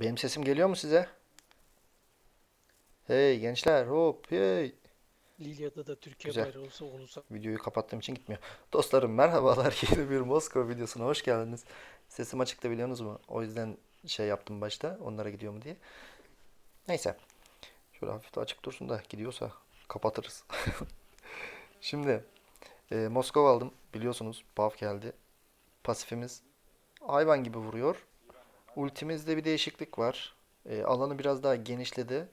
Benim sesim geliyor mu size? Hey gençler hop hey. Lilya'da da Türkiye Güzel. bayrağı olsa onu sa- Videoyu kapattığım için gitmiyor. Dostlarım merhabalar yeni bir Moskova videosuna hoş geldiniz. Sesim açıkta biliyorsunuz mu? O yüzden şey yaptım başta onlara gidiyor mu diye. Neyse. Şöyle hafif de açık dursun da gidiyorsa kapatırız. Şimdi e, Moskova aldım biliyorsunuz buff geldi. Pasifimiz hayvan gibi vuruyor. Ultimizde bir değişiklik var. E, alanı biraz daha genişledi.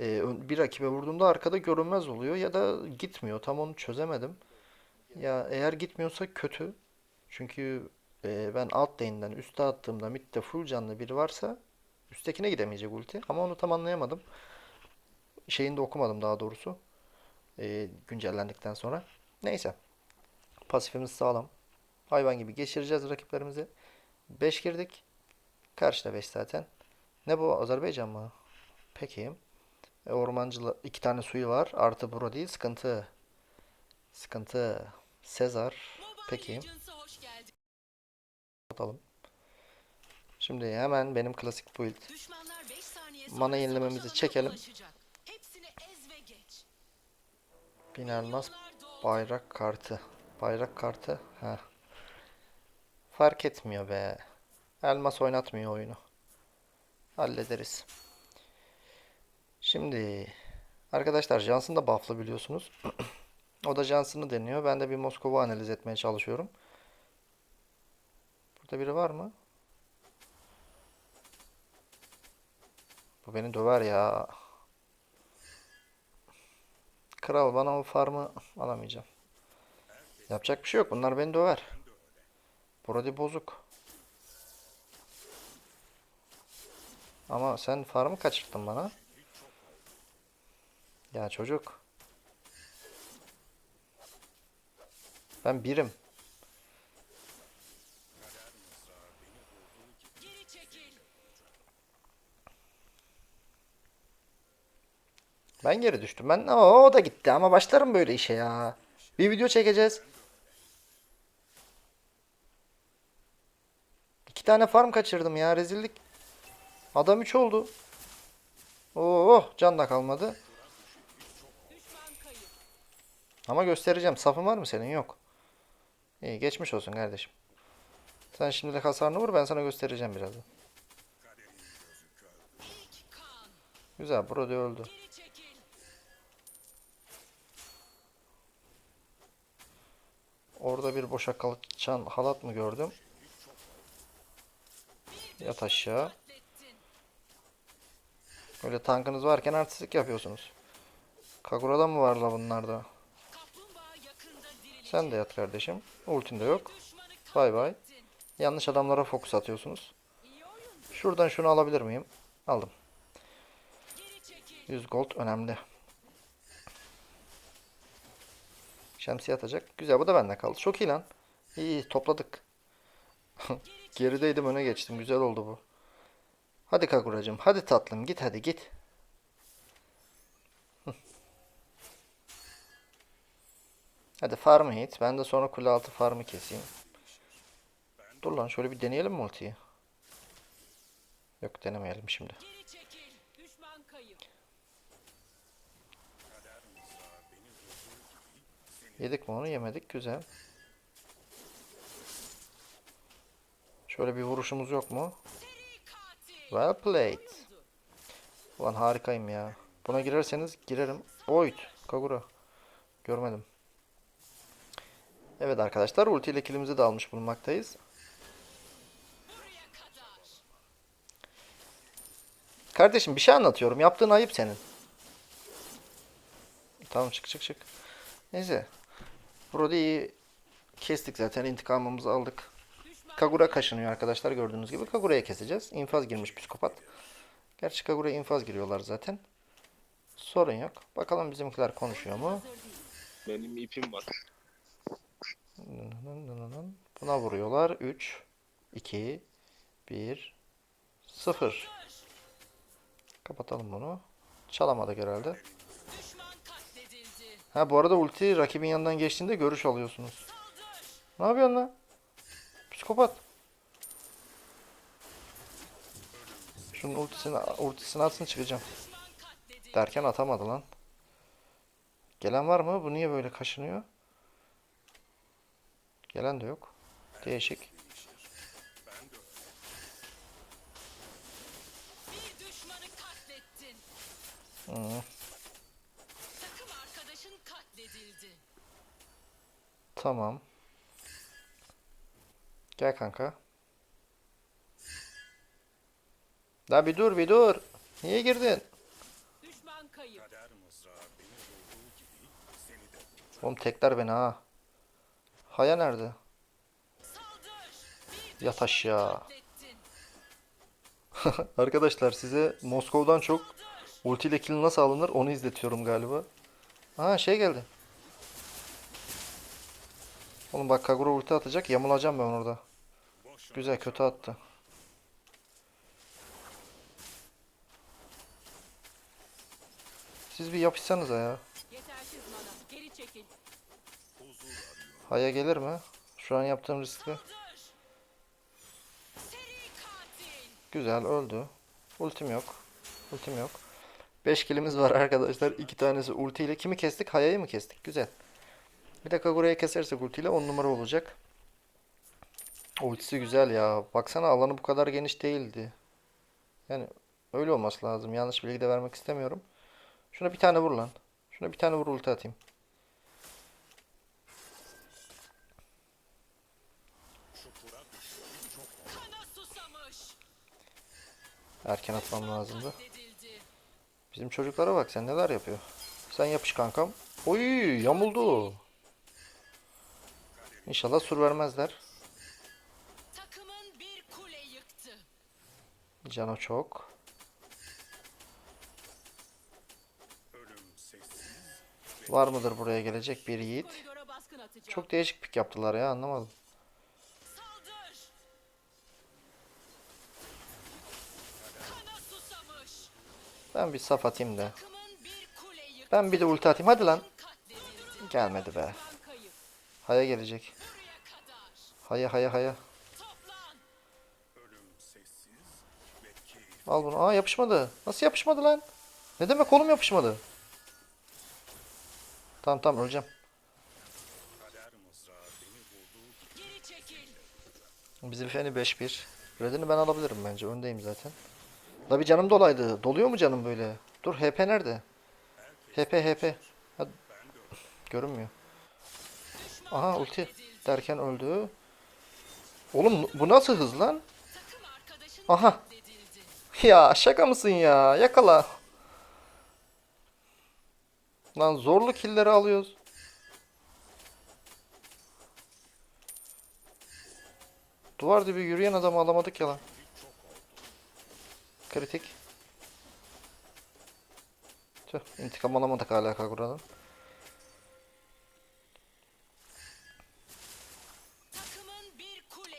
E, bir rakibe vurduğumda arkada görünmez oluyor ya da gitmiyor. Tam onu çözemedim. Ya eğer gitmiyorsa kötü. Çünkü e, ben alt lane'den üste attığımda midde full canlı biri varsa üsttekine gidemeyecek ulti. Ama onu tam anlayamadım. Şeyini de okumadım daha doğrusu. E, güncellendikten sonra. Neyse. Pasifimiz sağlam. Hayvan gibi geçireceğiz rakiplerimizi. 5 girdik. Karşıda 5 zaten. Ne bu? Azerbaycan mı? Peki. E, ormancılı iki tane suyu var. Artı bro değil. Sıkıntı. Sıkıntı. Sezar. Peki. Atalım. Şimdi hemen benim klasik build. Mana yenilememizi çekelim. Bin elmas bayrak kartı. Bayrak kartı. Ha. Fark etmiyor be. Elmas oynatmıyor oyunu. Hallederiz. Şimdi arkadaşlar Johnson da buff'lı biliyorsunuz. O da Johnson'ı deniyor. Ben de bir Moskova analiz etmeye çalışıyorum. Burada biri var mı? Bu beni döver ya. Kral bana o farmı alamayacağım. Yapacak bir şey yok. Bunlar beni döver. Brody bozuk. Ama sen farmı kaçırttın bana. Ya çocuk. Ben birim. Ben geri düştüm. Ben o, o da gitti ama başlarım böyle işe ya. Bir video çekeceğiz. İki tane farm kaçırdım ya rezillik. Adam 3 oldu. Oh can da kalmadı. Ama göstereceğim. Safın var mı senin? Yok. İyi geçmiş olsun kardeşim. Sen şimdilik hasarını vur ben sana göstereceğim birazdan. Güzel Brody öldü. Orada bir boşa kalçan halat mı gördüm? Yat aşağı. Öyle tankınız varken artistlik yapıyorsunuz. Kagura'da mı var la bunlarda? Sen de yat kardeşim. Ultin de yok. Bay bay. Yanlış adamlara fokus atıyorsunuz. Şuradan şunu alabilir miyim? Aldım. 100 gold önemli. Şemsiye atacak. Güzel bu da bende kaldı. Çok iyi lan. İyi iyi topladık. Gerideydim öne geçtim. Güzel oldu bu. Hadi Kaguracığım. Hadi tatlım git hadi git. Hadi farmı hit. Ben de sonra kule altı farmı keseyim. Dur lan şöyle bir deneyelim mi ultiyi? Yok denemeyelim şimdi. Yedik mi onu? Yemedik. Güzel. Şöyle bir vuruşumuz yok mu? Well played. Ulan harikayım ya. Buna girerseniz girerim. Oyt. Kagura. Görmedim. Evet arkadaşlar ulti ile kilimizi de almış bulunmaktayız. Kardeşim bir şey anlatıyorum. Yaptığın ayıp senin. Tamam çık çık çık. Neyse. Brody'yi kestik zaten. intikamımızı aldık. Kagura kaşınıyor arkadaşlar gördüğünüz gibi. Kagura'ya keseceğiz. İnfaz girmiş psikopat. Gerçi Kagura'ya infaz giriyorlar zaten. Sorun yok. Bakalım bizimkiler konuşuyor mu? benim ipim var. Buna vuruyorlar. 3, 2, 1, 0. Kapatalım bunu. Çalamadık herhalde. Ha bu arada ulti rakibin yanından geçtiğinde görüş alıyorsunuz. Ne yapıyorsun lan? Psikopat. Şunun ultisini, ultisini atsın çıkacağım. Derken atamadı lan. Gelen var mı? Bu niye böyle kaşınıyor? Gelen de yok. Değişik. Katledildi. Tamam. Gel kanka. La bir dur bir dur. Niye girdin? Düşman kayıp. Oğlum tekler beni ha. Haya nerede? Yat aşağı. Arkadaşlar size Moskova'dan çok ulti ile kill nasıl alınır onu izletiyorum galiba. Ha şey geldi. Oğlum bak Kagura ulti atacak yamulacağım ben orada. Güzel kötü attı. Siz bir yapışsanıza ya. Haya gelir mi? Şu an yaptığım riskli. Güzel öldü. Ultim yok. Ultim yok. 5 kilimiz var arkadaşlar. 2 tanesi ulti ile. Kimi kestik? Haya'yı mı kestik? Güzel. Bir de Kagura'yı kesersek ulti ile 10 numara olacak. Ultisi güzel ya. Baksana alanı bu kadar geniş değildi. Yani öyle olması lazım. Yanlış bilgi de vermek istemiyorum. Şuna bir tane vur lan. Şuna bir tane vur ulti atayım. Erken atmam lazımdı. Bizim çocuklara bak sen neler yapıyor. Sen yapış kankam. Oy yamuldu. İnşallah sur vermezler. Cano çok. Var mıdır buraya gelecek bir yiğit? Çok değişik pik yaptılar ya anlamadım. Ben bir saf atayım da. Ben bir de ulti atayım hadi lan. Gelmedi be. Haya gelecek. Haya haya haya. Al bunu. Aa yapışmadı. Nasıl yapışmadı lan? Ne demek oğlum yapışmadı? Tamam tamam öleceğim. Bizim feni 5-1. Redini ben alabilirim bence. Öndeyim zaten. La bir canım dolaydı. Doluyor mu canım böyle? Dur HP nerede? HP HP. Hadi. Görünmüyor. Aha ulti. Derken öldü. Oğlum bu nasıl hız lan? Aha. Ya şaka mısın ya? Yakala. Lan zorlu killleri alıyoruz. Duvar dibi yürüyen adamı alamadık ya lan. Kritik. Tüh, intikam alamadık hala Kagura'dan.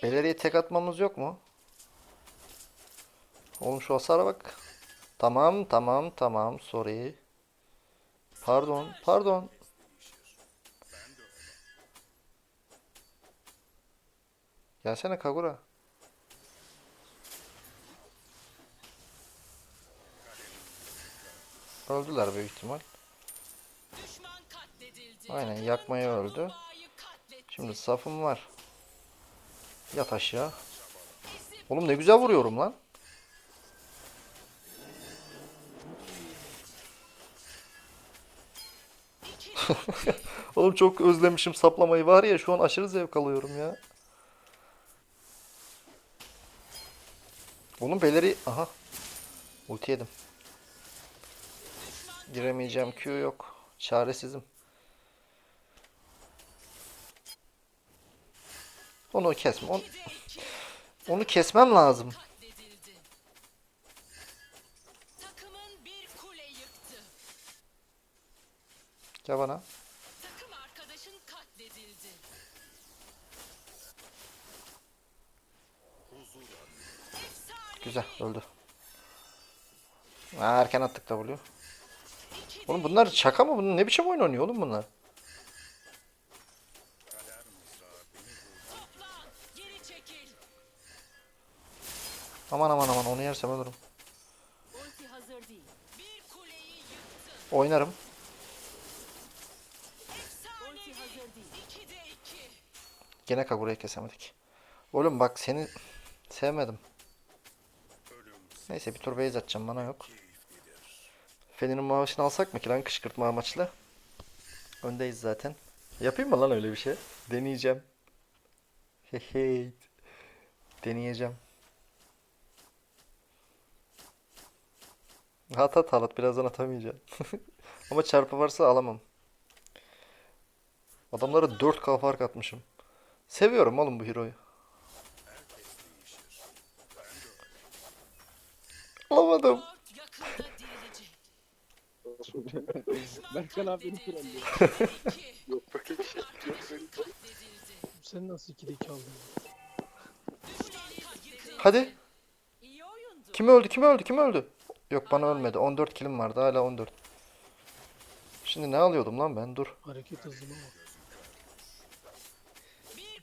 Beleriye tek atmamız yok mu? Oğlum şu hasara bak. Tamam, tamam, tamam. Sorry. Pardon, pardon. Gelsene Kagura. Öldüler büyük ihtimal. Aynen, yakmaya öldü. Şimdi safım var. Yat aşağı. Oğlum ne güzel vuruyorum lan. Oğlum çok özlemişim saplamayı var ya şu an aşırı zevk alıyorum ya. Oğlum beleri aha. Ulti yedim. Giremeyeceğim Q yok. Çaresizim. Onu kesme. Onu, onu kesmem lazım. Gel bana. Takım arkadaşın katledildi. Güzel öldü. Ha, erken attık da vuruyor. Oğlum bunlar şaka mı? Bunun ne biçim oyun oynuyor oğlum bunlar? Aman aman aman onu yersem ölürüm. Oynarım. Gene Kagura'yı kesemedik. Oğlum bak seni sevmedim. Neyse bir tur base atacağım bana yok. Feninin mavisini alsak mı ki lan kışkırtma amaçlı? Öndeyiz zaten. Yapayım mı lan öyle bir şey? Deneyeceğim. Hey Deneyeceğim. At at at birazdan atamayacağım. Ama çarpı varsa alamam. Adamlara 4K fark atmışım. Seviyorum oğlum bu hero'yu. Alamadım. Berkan abi beni trollüyor. İki. Yok böyle bir şey. Sen nasıl 2'de 2 aldın? Hadi. İyi oyundu. Kim öldü? Kim öldü? Kim öldü? Yok bana ölmedi. 14 kilim vardı. Hala 14. Şimdi ne alıyordum lan ben? Dur. Hareket hızına bak.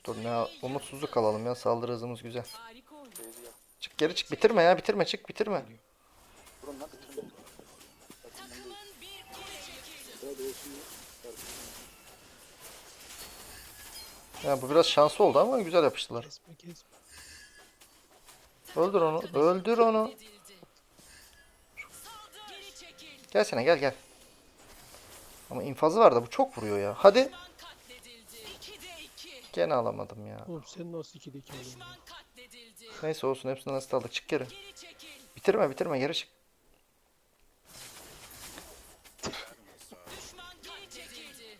Dur ne umutsuzluk alalım ya. Saldırı hızımız güzel. Çık geri çık. Bitirme ya. Bitirme. Çık bitirme. Ya bu biraz şanslı oldu ama güzel yapıştılar. Öldür onu. Öldür onu. Gelsene gel gel. Ama infazı var da bu çok vuruyor ya. Hadi. Gene alamadım ya. Oğlum sen nasıl 2'de 2 aldın? Düşman katledildi. Neyse olsun. Hepsini nasıl aldık. Çık geri. Geri çekil. Bitirme bitirme. Geri çık.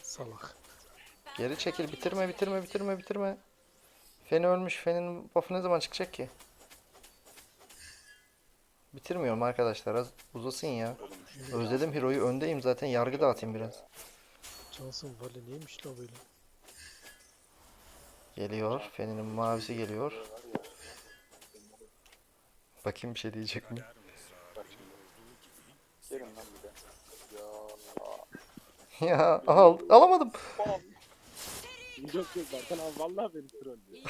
Salak. Geri çekil. Bitirme bitirme bitirme bitirme. Feni ölmüş. Fenin buff'ı ne zaman çıkacak ki? Bitirmiyorum arkadaşlar. Az uzasın ya. Özledim Hero'yu. Öndeyim zaten. Yargı dağıtayım biraz. Cansın Vali neymiş la böyle? Geliyor. Feninin mavisi geliyor. Bakayım bir şey diyecek mi? Ya al, alamadım. Yok yok vallahi beni trollüyor.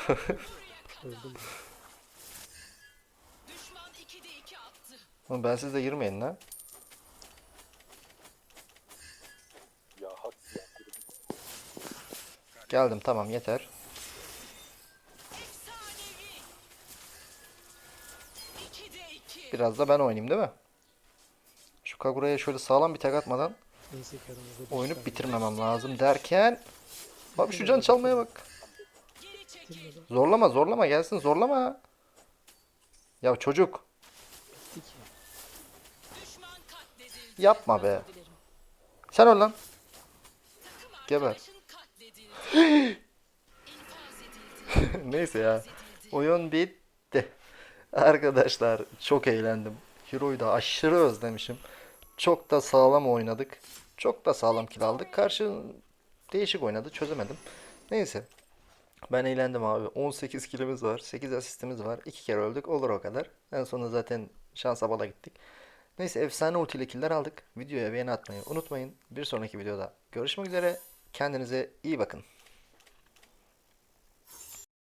Öldüm. Oğlum ben siz de girmeyin lan. Geldim tamam yeter. Biraz da ben oynayayım değil mi? Şu Kagura'ya şöyle sağlam bir tek atmadan oyunu bitirmemem lazım derken Bak şu can çalmaya bak. Zorlama zorlama gelsin zorlama. Ya çocuk yapma be. Sen öl lan. Geber. Neyse ya. Oyun bitti. Arkadaşlar çok eğlendim. Hero'yu da aşırı özlemişim. Çok da sağlam oynadık. Çok da sağlam kill aldık. Karşı değişik oynadı. Çözemedim. Neyse. Ben eğlendim abi. 18 killimiz var. 8 asistimiz var. 2 kere öldük. Olur o kadar. En sonunda zaten şansa bala gittik. Neyse efsane ultiyle killer aldık. Videoya beğeni atmayı unutmayın. Bir sonraki videoda görüşmek üzere. Kendinize iyi bakın.